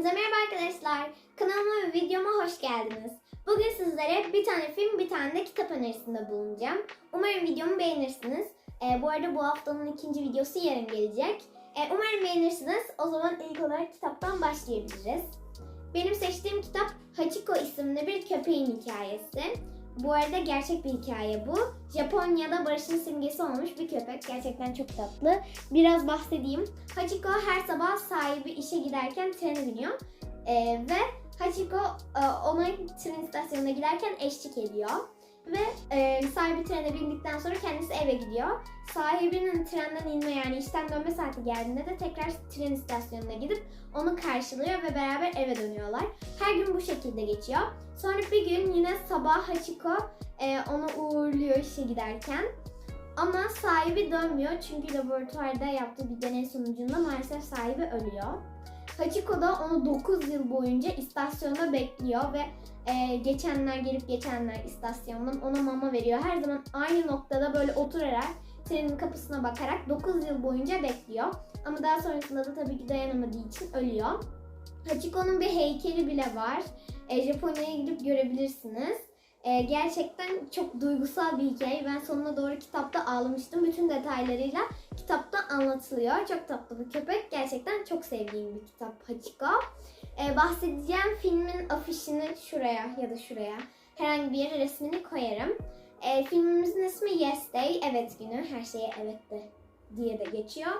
Hepinize merhaba arkadaşlar. Kanalıma ve videoma hoş geldiniz. Bugün sizlere bir tane film, bir tane de kitap önerisinde bulunacağım. Umarım videomu beğenirsiniz. Ee, bu arada bu haftanın ikinci videosu yarın gelecek. Ee, umarım beğenirsiniz. O zaman ilk olarak kitaptan başlayabiliriz. Benim seçtiğim kitap Hachiko isimli bir köpeğin hikayesi. Bu arada gerçek bir hikaye bu. Japonya'da barışın simgesi olmuş bir köpek. Gerçekten çok tatlı. Biraz bahsedeyim. Hachiko her sabah sahibi işe giderken trene biniyor. Ee, ve Hachiko e, ona tren istasyonuna giderken eşlik ediyor. Ve e, sahibi trene bindikten sonra kendisi eve gidiyor. Sahibinin trenden inme yani işten dönme saati geldiğinde de tekrar tren istasyonuna gidip onu karşılıyor ve beraber eve dönüyorlar. Şekilde geçiyor. Sonra bir gün yine sabah Hachiko e, onu uğurluyor işe giderken. Ama sahibi dönmüyor çünkü laboratuvarda yaptığı bir deney sonucunda maalesef sahibi ölüyor. Hachiko da onu 9 yıl boyunca istasyonda bekliyor ve e, geçenler gelip geçenler istasyondan ona mama veriyor. Her zaman aynı noktada böyle oturarak trenin kapısına bakarak 9 yıl boyunca bekliyor. Ama daha sonrasında da tabii ki dayanamadığı için ölüyor. Hachiko'nun bir heykeli bile var. E, Japonya'ya gidip görebilirsiniz. E, gerçekten çok duygusal bir hikaye. Ben sonuna doğru kitapta ağlamıştım. Bütün detaylarıyla kitapta anlatılıyor. Çok tatlı bir köpek. Gerçekten çok sevdiğim bir kitap Hachiko. E, bahsedeceğim filmin afişini şuraya ya da şuraya herhangi bir yere resmini koyarım. E, filmimizin ismi Yes Day, Evet Günü. Her şeye evet de diye de geçiyor.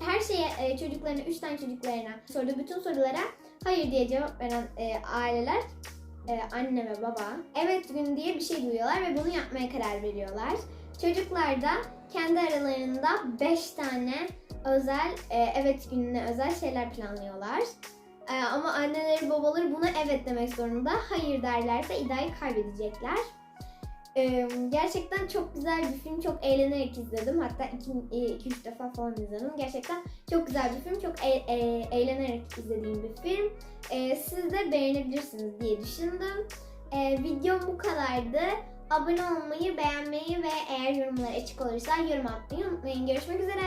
Her şeye çocuklarına, üç tane çocuklarına sorduğu bütün sorulara hayır diye cevap veren e, aileler e, anne ve baba evet gün diye bir şey duyuyorlar ve bunu yapmaya karar veriyorlar. Çocuklar da kendi aralarında 5 tane özel e, evet gününe özel şeyler planlıyorlar. Ama anneleri babaları buna evet demek zorunda. Hayır derlerse iddiayı kaybedecekler. E, gerçekten çok güzel bir film. Çok eğlenerek izledim. Hatta 2-3 defa falan izledim. Gerçekten çok güzel bir film. Çok e- e- eğlenerek izlediğim bir film. E, siz de beğenebilirsiniz diye düşündüm. E, videom bu kadardı. Abone olmayı, beğenmeyi ve eğer yorumlar açık olursa yorum atmayı unutmayın. Görüşmek üzere.